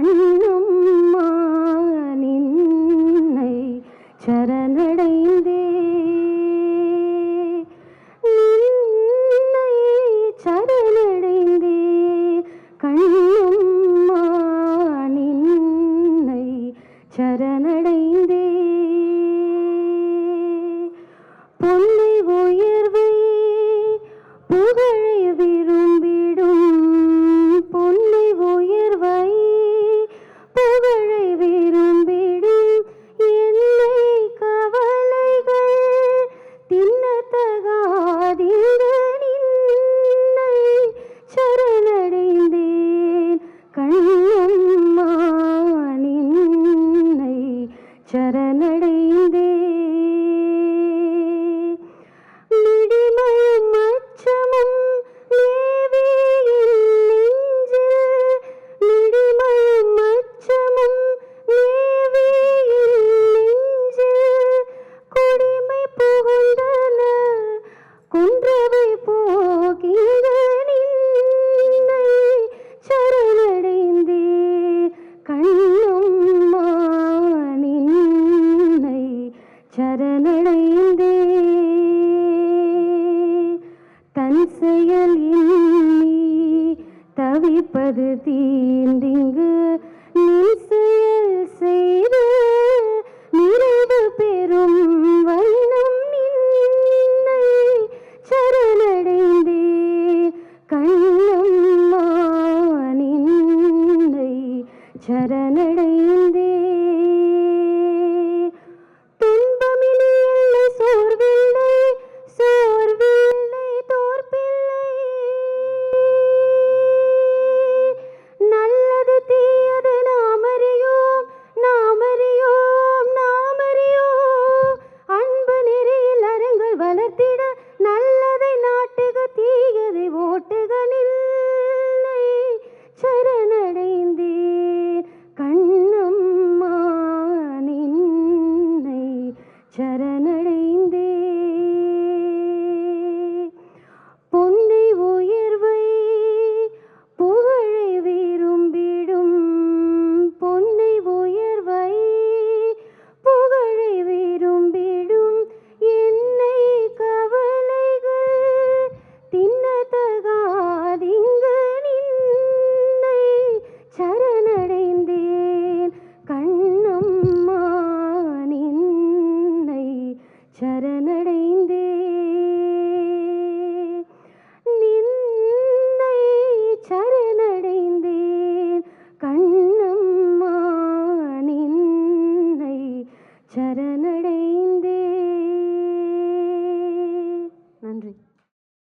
கண்ணும்மா நின்னை சரணடைந்தே. நின்னை சரணடைந்தே. கண்ணும்மா நின்னை சரணடைந்தே. பொன் செயல் இன்னி தவிப்பது தீண்டிங்கு. நின் செயல் செய்து நிறைவு பெறும் வண்ணம் நின்னை சரணடைந்தே கண்ணம்மா நின்னை சரணடை ಚರ சரணடைந்தே. நின்னை சரணடைந்தேன். கண்ணம்மா நின்னை சரணடை